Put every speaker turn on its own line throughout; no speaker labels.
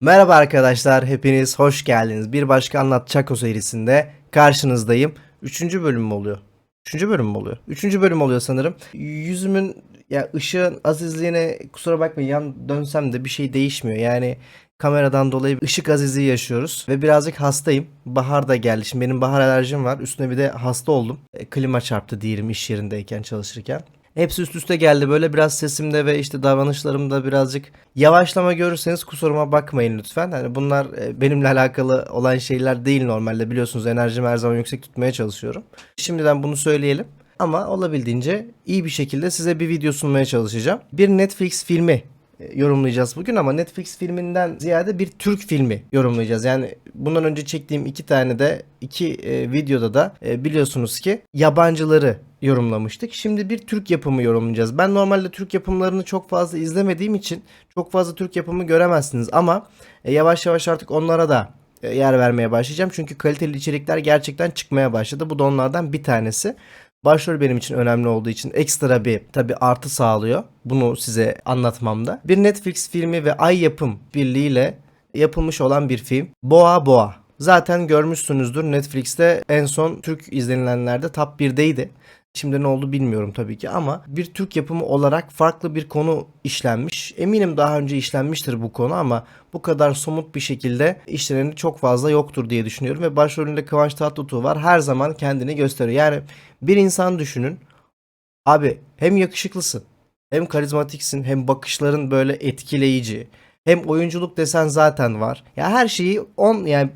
Merhaba arkadaşlar, hepiniz hoş geldiniz. Bir başka Anlat Çako serisinde karşınızdayım. Üçüncü bölüm mü oluyor? Üçüncü bölüm mü oluyor? Üçüncü bölüm oluyor sanırım. Yüzümün ya ışığın azizliğine kusura bakmayın yan dönsem de bir şey değişmiyor. Yani kameradan dolayı ışık azizliği yaşıyoruz ve birazcık hastayım. Bahar da geldi. Şimdi benim bahar alerjim var. Üstüne bir de hasta oldum. E, klima çarptı diyelim iş yerindeyken çalışırken. Hepsi üst üste geldi böyle biraz sesimde ve işte davranışlarımda birazcık yavaşlama görürseniz kusuruma bakmayın lütfen. Hani bunlar e, benimle alakalı olan şeyler değil normalde biliyorsunuz enerjimi her zaman yüksek tutmaya çalışıyorum. Şimdiden bunu söyleyelim. Ama olabildiğince iyi bir şekilde size bir video sunmaya çalışacağım. Bir Netflix filmi e, yorumlayacağız bugün ama Netflix filminden ziyade bir Türk filmi yorumlayacağız. Yani bundan önce çektiğim iki tane de iki e, videoda da biliyorsunuz ki yabancıları yorumlamıştık. Şimdi bir Türk yapımı yorumlayacağız. Ben normalde Türk yapımlarını çok fazla izlemediğim için çok fazla Türk yapımı göremezsiniz ama e, yavaş yavaş artık onlara da e, yer vermeye başlayacağım. Çünkü kaliteli içerikler gerçekten çıkmaya başladı. Bu da onlardan bir tanesi. Başrol benim için önemli olduğu için ekstra bir tabi artı sağlıyor. Bunu size anlatmamda. Bir Netflix filmi ve Ay Yapım birliğiyle yapılmış olan bir film. Boğa Boğa. Zaten görmüşsünüzdür Netflix'te en son Türk izlenilenlerde top 1'deydi. Şimdi ne oldu bilmiyorum tabii ki ama bir Türk yapımı olarak farklı bir konu işlenmiş. Eminim daha önce işlenmiştir bu konu ama bu kadar somut bir şekilde işleneni çok fazla yoktur diye düşünüyorum. Ve başrolünde Kıvanç Tatlıtuğ var. Her zaman kendini gösteriyor. Yani bir insan düşünün. Abi hem yakışıklısın hem karizmatiksin hem bakışların böyle etkileyici. Hem oyunculuk desen zaten var. Ya her şeyi on yani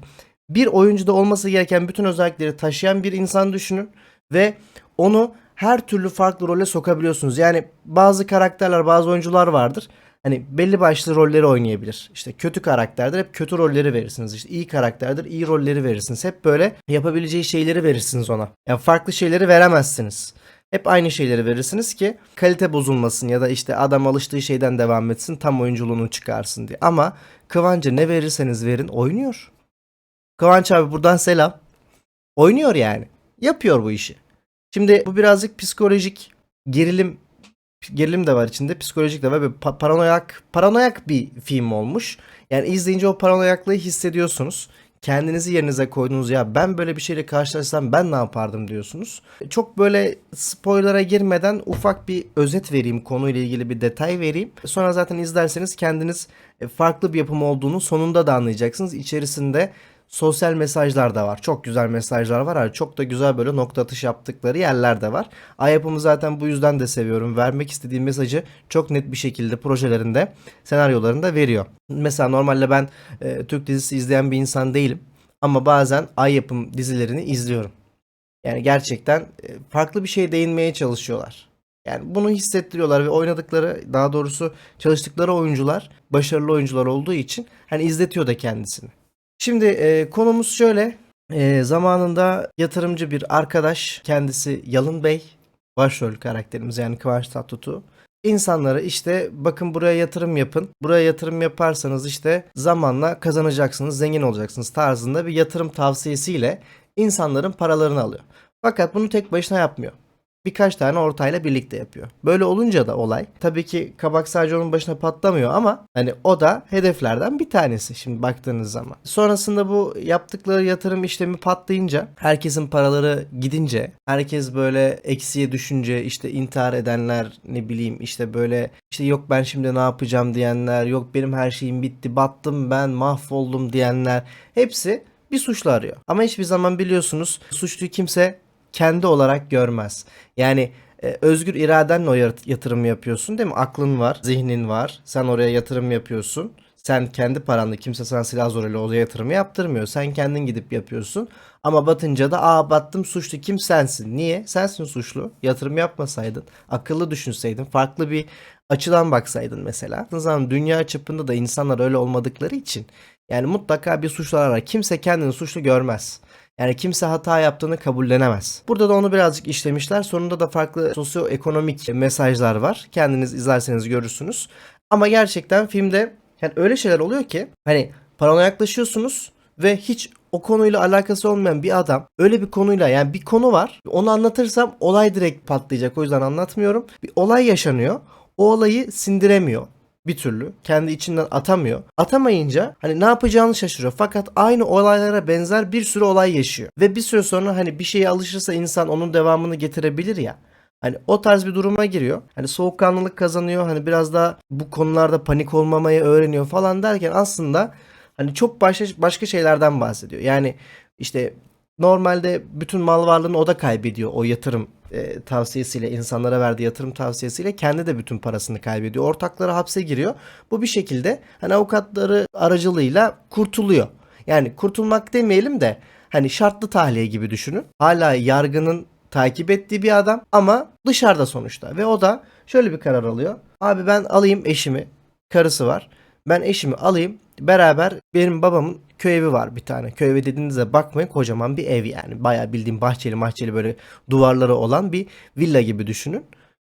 bir oyuncuda olması gereken bütün özellikleri taşıyan bir insan düşünün ve onu her türlü farklı role sokabiliyorsunuz. Yani bazı karakterler, bazı oyuncular vardır. Hani belli başlı rolleri oynayabilir. İşte kötü karakterdir hep kötü rolleri verirsiniz. İşte iyi karakterdir iyi rolleri verirsiniz. Hep böyle yapabileceği şeyleri verirsiniz ona. Yani farklı şeyleri veremezsiniz. Hep aynı şeyleri verirsiniz ki kalite bozulmasın ya da işte adam alıştığı şeyden devam etsin tam oyunculuğunu çıkarsın diye. Ama Kıvanç'a ne verirseniz verin oynuyor. Kıvanç abi buradan selam. Oynuyor yani. Yapıyor bu işi. Şimdi bu birazcık psikolojik gerilim gerilim de var içinde, psikolojik de var. Böyle pa- paranoyak paranoyak bir film olmuş. Yani izleyince o paranoyaklığı hissediyorsunuz. Kendinizi yerinize koydunuz ya ben böyle bir şeyle karşılaşsam ben ne yapardım diyorsunuz. Çok böyle spoiler'a girmeden ufak bir özet vereyim konuyla ilgili bir detay vereyim. Sonra zaten izlerseniz kendiniz e, farklı bir yapım olduğunu sonunda da anlayacaksınız. İçerisinde sosyal mesajlar da var. Çok güzel mesajlar var. Yani çok da güzel böyle nokta atış yaptıkları yerler de var. Ay yapımı zaten bu yüzden de seviyorum. Vermek istediği mesajı çok net bir şekilde projelerinde, senaryolarında veriyor. Mesela normalde ben e, Türk dizisi izleyen bir insan değilim. Ama bazen yapım dizilerini izliyorum. Yani gerçekten e, farklı bir şey değinmeye çalışıyorlar. Yani bunu hissettiriyorlar ve oynadıkları daha doğrusu çalıştıkları oyuncular başarılı oyuncular olduğu için hani izletiyor da kendisini. Şimdi e, konumuz şöyle. E, zamanında yatırımcı bir arkadaş kendisi Yalın Bey başrol karakterimiz yani Kıvanç Tatlıtuğ. İnsanlara işte bakın buraya yatırım yapın. Buraya yatırım yaparsanız işte zamanla kazanacaksınız, zengin olacaksınız tarzında bir yatırım tavsiyesiyle insanların paralarını alıyor. Fakat bunu tek başına yapmıyor birkaç tane ortayla birlikte yapıyor. Böyle olunca da olay tabii ki kabak sadece onun başına patlamıyor ama hani o da hedeflerden bir tanesi şimdi baktığınız zaman. Sonrasında bu yaptıkları yatırım işlemi patlayınca herkesin paraları gidince herkes böyle eksiye düşünce işte intihar edenler ne bileyim işte böyle işte yok ben şimdi ne yapacağım diyenler yok benim her şeyim bitti battım ben mahvoldum diyenler hepsi bir suçlu arıyor. Ama hiçbir zaman biliyorsunuz suçluyu kimse kendi olarak görmez. Yani e, özgür iradenle o yat- yatırım yapıyorsun değil mi? Aklın var, zihnin var. Sen oraya yatırım yapıyorsun. Sen kendi paranla kimse sana silah zoruyla oraya yatırımı yaptırmıyor. Sen kendin gidip yapıyorsun. Ama batınca da aa battım suçlu kim sensin? Niye? Sensin suçlu. Yatırım yapmasaydın, akıllı düşünseydin, farklı bir açıdan baksaydın mesela. Baktığın zaman dünya çapında da insanlar öyle olmadıkları için yani mutlaka bir suçlu arar. Kimse kendini suçlu görmez. Yani kimse hata yaptığını kabullenemez. Burada da onu birazcık işlemişler. Sonunda da farklı sosyoekonomik mesajlar var. Kendiniz izlerseniz görürsünüz. Ama gerçekten filmde yani öyle şeyler oluyor ki hani paranoyaklaşıyorsunuz ve hiç o konuyla alakası olmayan bir adam öyle bir konuyla yani bir konu var. Onu anlatırsam olay direkt patlayacak. O yüzden anlatmıyorum. Bir olay yaşanıyor. O olayı sindiremiyor. Bir türlü. Kendi içinden atamıyor. Atamayınca hani ne yapacağını şaşırıyor. Fakat aynı olaylara benzer bir sürü olay yaşıyor. Ve bir süre sonra hani bir şeye alışırsa insan onun devamını getirebilir ya. Hani o tarz bir duruma giriyor. Hani soğukkanlılık kazanıyor. Hani biraz daha bu konularda panik olmamayı öğreniyor falan derken aslında hani çok başka başka şeylerden bahsediyor. Yani işte normalde bütün mal varlığını o da kaybediyor o yatırım e, tavsiyesiyle insanlara verdiği yatırım tavsiyesiyle kendi de bütün parasını kaybediyor. Ortakları hapse giriyor. Bu bir şekilde hani avukatları aracılığıyla kurtuluyor. Yani kurtulmak demeyelim de hani şartlı tahliye gibi düşünün. Hala yargının takip ettiği bir adam ama dışarıda sonuçta ve o da şöyle bir karar alıyor. Abi ben alayım eşimi, karısı var. Ben eşimi alayım beraber benim babamın köy evi var bir tane. Köy evi dediğinizde bakmayın kocaman bir ev yani. Bayağı bildiğim bahçeli mahçeli böyle duvarları olan bir villa gibi düşünün.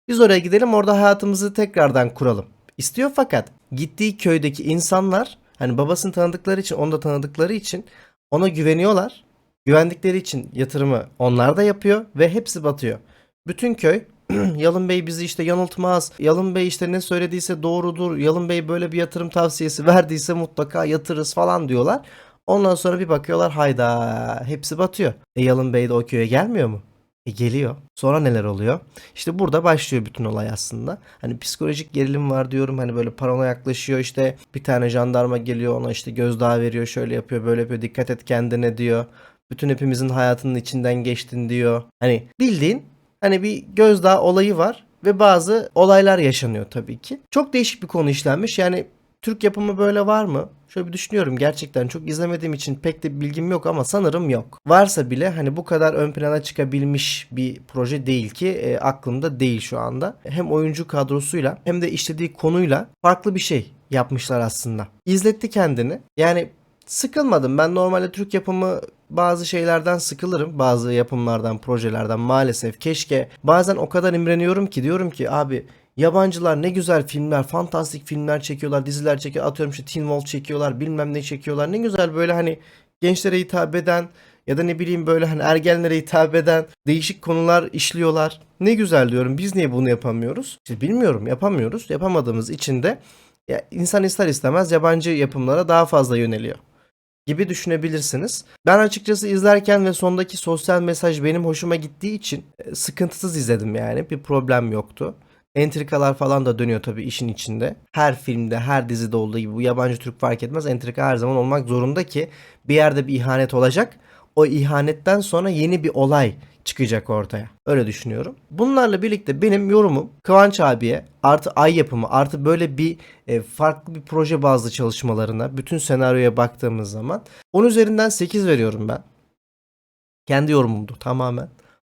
Biz oraya gidelim orada hayatımızı tekrardan kuralım. İstiyor fakat gittiği köydeki insanlar hani babasını tanıdıkları için onu da tanıdıkları için ona güveniyorlar. Güvendikleri için yatırımı onlar da yapıyor ve hepsi batıyor. Bütün köy Yalın Bey bizi işte yanıltmaz. Yalın Bey işte ne söylediyse doğrudur. Yalın Bey böyle bir yatırım tavsiyesi verdiyse mutlaka yatırırız falan diyorlar. Ondan sonra bir bakıyorlar hayda hepsi batıyor. E Yalın Bey de o köye gelmiyor mu? E geliyor. Sonra neler oluyor? İşte burada başlıyor bütün olay aslında. Hani psikolojik gerilim var diyorum. Hani böyle paranoya yaklaşıyor. İşte bir tane jandarma geliyor ona işte gözdağı veriyor. Şöyle yapıyor böyle yapıyor. Dikkat et kendine diyor. Bütün hepimizin hayatının içinden geçtin diyor. Hani bildiğin hani bir gözdağı olayı var ve bazı olaylar yaşanıyor tabii ki. Çok değişik bir konu işlenmiş. Yani Türk yapımı böyle var mı? Şöyle bir düşünüyorum gerçekten çok izlemediğim için pek de bilgim yok ama sanırım yok. Varsa bile hani bu kadar ön plana çıkabilmiş bir proje değil ki e, aklımda değil şu anda. Hem oyuncu kadrosuyla hem de işlediği konuyla farklı bir şey yapmışlar aslında. İzletti kendini. Yani sıkılmadım. Ben normalde Türk yapımı bazı şeylerden sıkılırım. Bazı yapımlardan, projelerden maalesef. Keşke bazen o kadar imreniyorum ki diyorum ki abi Yabancılar ne güzel filmler, fantastik filmler çekiyorlar, diziler çekiyor. Atıyorum işte Teen Wolf çekiyorlar, bilmem ne çekiyorlar. Ne güzel böyle hani gençlere hitap eden ya da ne bileyim böyle hani ergenlere hitap eden değişik konular işliyorlar. Ne güzel diyorum. Biz niye bunu yapamıyoruz? İşte bilmiyorum, yapamıyoruz. Yapamadığımız için de ya insan ister istemez yabancı yapımlara daha fazla yöneliyor gibi düşünebilirsiniz. Ben açıkçası izlerken ve sondaki sosyal mesaj benim hoşuma gittiği için e, sıkıntısız izledim yani. Bir problem yoktu. Entrikalar falan da dönüyor tabii işin içinde. Her filmde, her dizide olduğu gibi bu yabancı Türk fark etmez. Entrika her zaman olmak zorunda ki bir yerde bir ihanet olacak. O ihanetten sonra yeni bir olay çıkacak ortaya. Öyle düşünüyorum. Bunlarla birlikte benim yorumum Kıvanç abiye artı ay yapımı artı böyle bir e, farklı bir proje bazlı çalışmalarına bütün senaryoya baktığımız zaman 10 üzerinden 8 veriyorum ben. Kendi yorumumdu tamamen.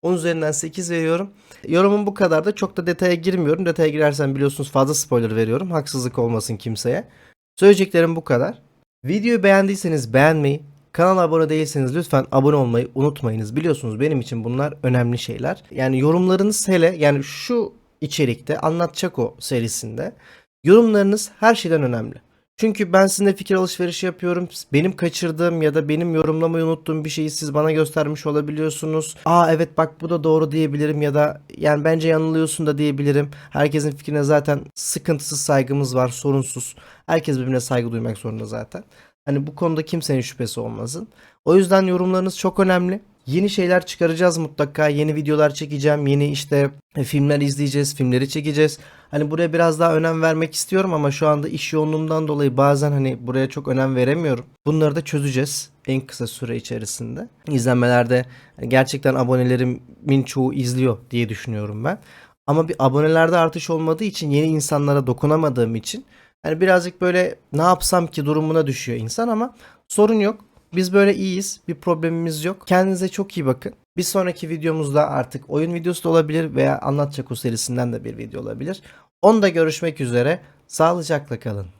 10 üzerinden 8 veriyorum. Yorumum bu kadar da çok da detaya girmiyorum. Detaya girersem biliyorsunuz fazla spoiler veriyorum. Haksızlık olmasın kimseye. Söyleyeceklerim bu kadar. Videoyu beğendiyseniz beğenmeyi, kanala abone değilseniz lütfen abone olmayı unutmayınız. Biliyorsunuz benim için bunlar önemli şeyler. Yani yorumlarınız hele yani şu içerikte Anlatacak o serisinde yorumlarınız her şeyden önemli. Çünkü ben sizinle fikir alışverişi yapıyorum. Benim kaçırdığım ya da benim yorumlamayı unuttuğum bir şeyi siz bana göstermiş olabiliyorsunuz. Aa evet bak bu da doğru diyebilirim ya da yani bence yanılıyorsun da diyebilirim. Herkesin fikrine zaten sıkıntısız saygımız var, sorunsuz. Herkes birbirine saygı duymak zorunda zaten. Hani bu konuda kimsenin şüphesi olmasın. O yüzden yorumlarınız çok önemli. Yeni şeyler çıkaracağız mutlaka. Yeni videolar çekeceğim. Yeni işte e, filmler izleyeceğiz. Filmleri çekeceğiz. Hani buraya biraz daha önem vermek istiyorum ama şu anda iş yoğunluğundan dolayı bazen hani buraya çok önem veremiyorum. Bunları da çözeceğiz en kısa süre içerisinde. İzlenmelerde gerçekten abonelerimin çoğu izliyor diye düşünüyorum ben. Ama bir abonelerde artış olmadığı için yeni insanlara dokunamadığım için hani birazcık böyle ne yapsam ki durumuna düşüyor insan ama sorun yok. Biz böyle iyiyiz. Bir problemimiz yok. Kendinize çok iyi bakın. Bir sonraki videomuzda artık oyun videosu da olabilir veya anlatacak o serisinden de bir video olabilir. Onda görüşmek üzere. Sağlıcakla kalın.